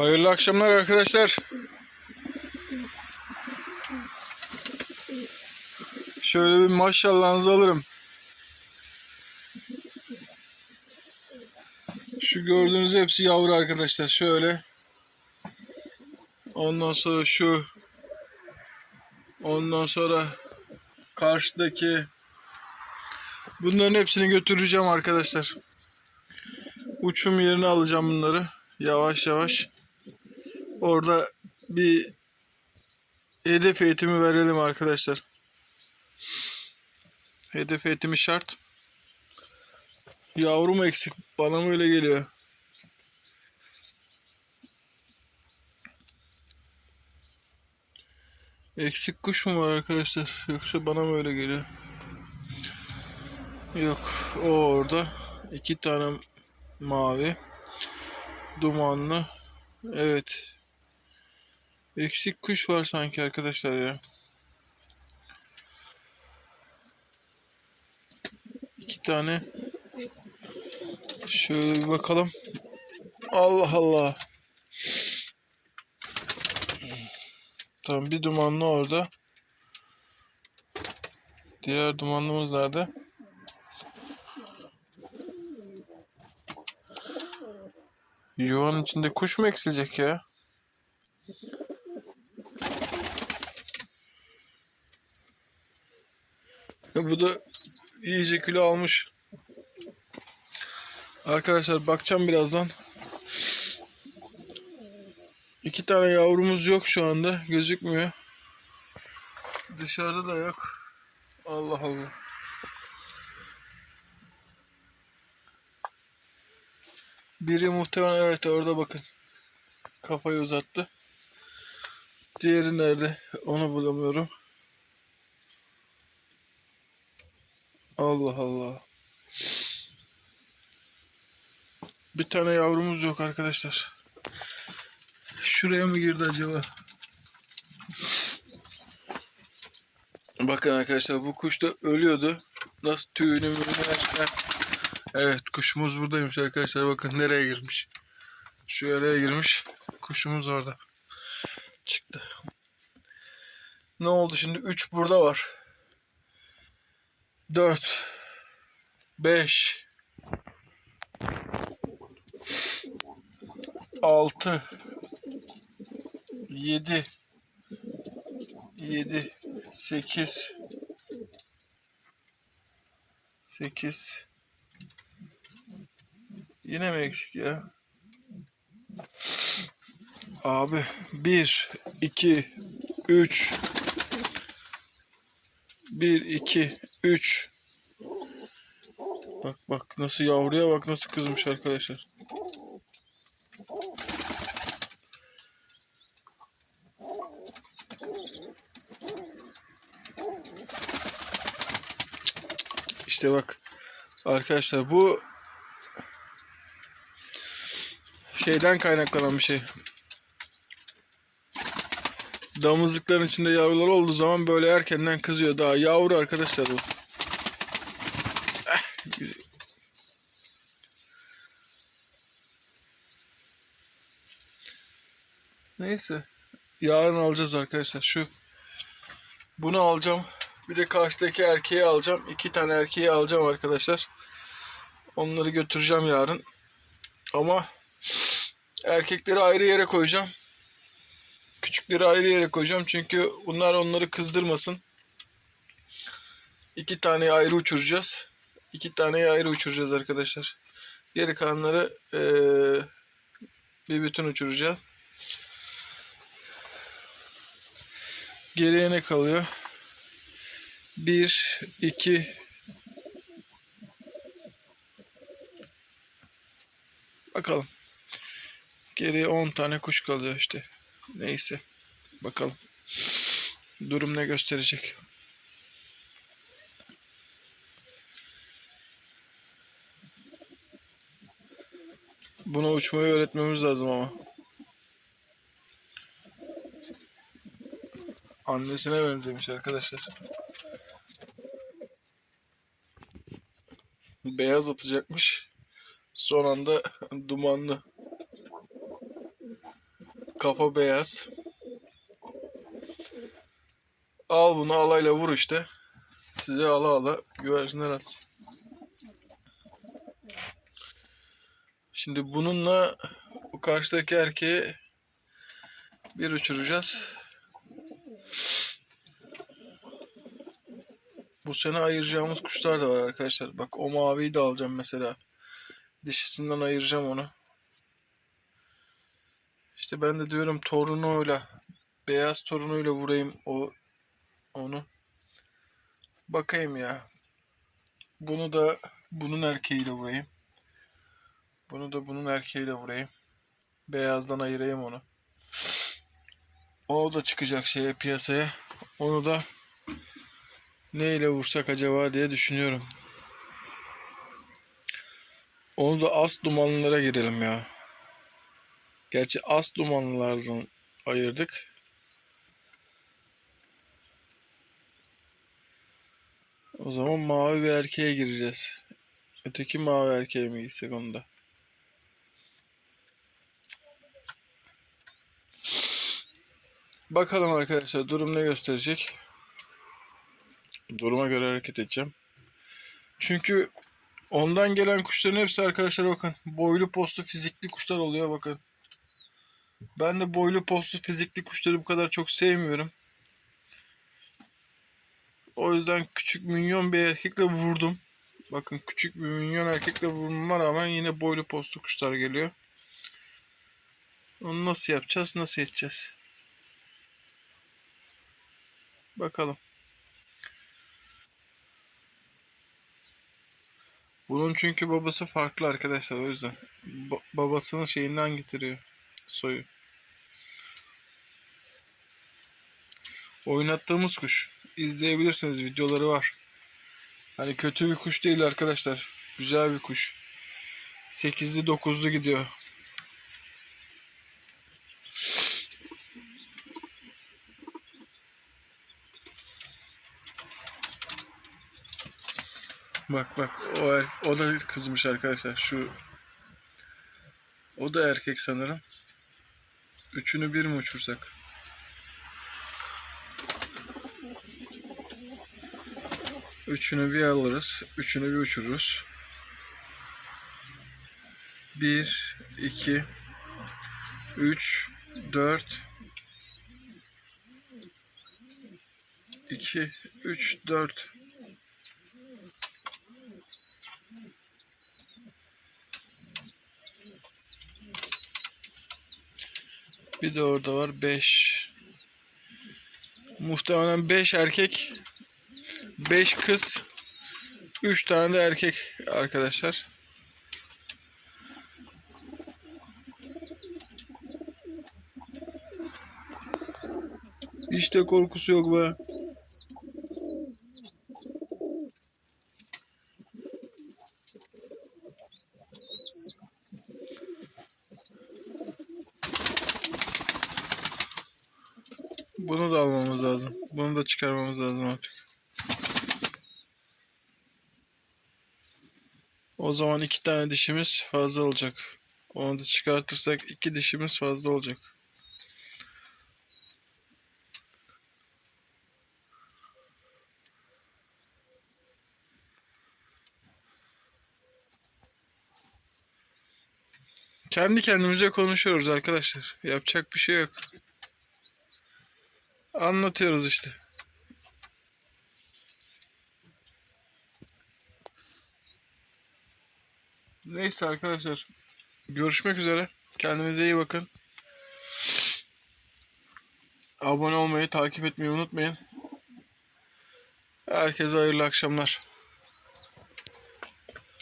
Hayırlı akşamlar arkadaşlar. Şöyle bir maşallahınızı alırım. Şu gördüğünüz hepsi yavru arkadaşlar. Şöyle. Ondan sonra şu. Ondan sonra karşıdaki. Bunların hepsini götüreceğim arkadaşlar. Uçum yerine alacağım bunları. Yavaş yavaş. Orada bir hedef eğitimi verelim arkadaşlar. Hedef eğitimi şart. Yavrum eksik. Bana mı öyle geliyor? Eksik kuş mu var arkadaşlar? Yoksa bana mı öyle geliyor? Yok. O orada. iki tane mavi. Dumanlı. Evet. Eksik kuş var sanki arkadaşlar ya. İki tane. Şöyle bir bakalım. Allah Allah. Tamam bir dumanlı orada. Diğer dumanlımız nerede? Yuvanın içinde kuş mu eksilecek ya? Bu da iyice kilo almış. Arkadaşlar bakacağım birazdan. İki tane yavrumuz yok şu anda. Gözükmüyor. Dışarıda da yok. Allah Allah. Biri muhtemelen evet orada bakın. Kafayı uzattı. Diğeri nerede? Onu bulamıyorum. Allah Allah. Bir tane yavrumuz yok arkadaşlar. Şuraya mı girdi acaba? Bakın arkadaşlar bu kuş da ölüyordu. Nasıl tüyünü açtılar. Evet kuşumuz buradaymış arkadaşlar. Bakın nereye girmiş. Şu araya girmiş. Kuşumuz orada. Çıktı. Ne oldu şimdi? 3 burada var. 4 5 6 7 7 8 8 Yine mi eksik ya? Abi 1 2 3 1 2 3 Bak bak nasıl yavruya bak nasıl kızmış arkadaşlar. İşte bak arkadaşlar bu şeyden kaynaklanan bir şey. Damızlıkların içinde yavrular olduğu zaman böyle erkenden kızıyor. Daha yavru arkadaşlar bu. Eh. Neyse. Yarın alacağız arkadaşlar. Şu bunu alacağım. Bir de karşıdaki erkeği alacağım. İki tane erkeği alacağım arkadaşlar. Onları götüreceğim yarın. Ama erkekleri ayrı yere koyacağım. Küçükleri ayrı yere koyacağım. Çünkü bunlar onları kızdırmasın. İki taneyi ayrı uçuracağız. İki taneyi ayrı uçuracağız arkadaşlar. Geri kalanları eee, bir bütün uçuracağız. Geriye ne kalıyor? 1, 2, Bakalım. Geriye 10 tane kuş kalıyor işte. Neyse. Bakalım. Durum ne gösterecek. Buna uçmayı öğretmemiz lazım ama. Annesine benzemiş arkadaşlar. Beyaz atacakmış. Son anda dumanlı. Kafa beyaz. Al bunu alayla vur işte. Size ala ala güvercinler atsın. Şimdi bununla bu karşıdaki erkeği bir uçuracağız. Bu sene ayıracağımız kuşlar da var arkadaşlar. Bak o maviyi de alacağım mesela. Dişisinden ayıracağım onu. İşte ben de diyorum torunuyla beyaz torunuyla vurayım o onu. Bakayım ya. Bunu da bunun erkeğiyle vurayım. Bunu da bunun erkeğiyle vurayım. Beyazdan ayırayım onu. O da çıkacak şeye piyasaya. Onu da neyle vursak acaba diye düşünüyorum. Onu da az dumanlılara girelim ya. Gerçi az dumanlılardan ayırdık. O zaman mavi bir erkeğe gireceğiz. Öteki mavi erkeğe mi gitsek onda? Bakalım arkadaşlar durum ne gösterecek. Duruma göre hareket edeceğim. Çünkü ondan gelen kuşların hepsi arkadaşlar bakın boylu postu fizikli kuşlar oluyor bakın. Ben de boylu postu fizikli kuşları bu kadar çok sevmiyorum. O yüzden küçük minyon bir erkekle vurdum. Bakın küçük bir minyon erkekle vurmama rağmen yine boylu postu kuşlar geliyor. Onu nasıl yapacağız? Nasıl edeceğiz? Bakalım. Bunun çünkü babası farklı arkadaşlar o yüzden. Ba- babasının şeyinden getiriyor soyu. Oynattığımız kuş. İzleyebilirsiniz videoları var. Hani kötü bir kuş değil arkadaşlar. Güzel bir kuş. 8'li 9'lu gidiyor. Bak bak o, er- o da kızmış arkadaşlar. Şu o da erkek sanırım. Üçünü bir mi uçursak? Üçünü bir alırız. Üçünü bir uçururuz. Bir, iki, üç, dört, iki, üç, dört. Bir de orada var 5. Muhtemelen 5 erkek, 5 kız, 3 tane de erkek arkadaşlar. De korkusu yok be. Bunu da almamız lazım. Bunu da çıkarmamız lazım artık. O zaman iki tane dişimiz fazla olacak. Onu da çıkartırsak iki dişimiz fazla olacak. Kendi kendimize konuşuyoruz arkadaşlar. Yapacak bir şey yok. Anlatıyoruz işte. Neyse arkadaşlar. Görüşmek üzere. Kendinize iyi bakın. Abone olmayı, takip etmeyi unutmayın. Herkese hayırlı akşamlar.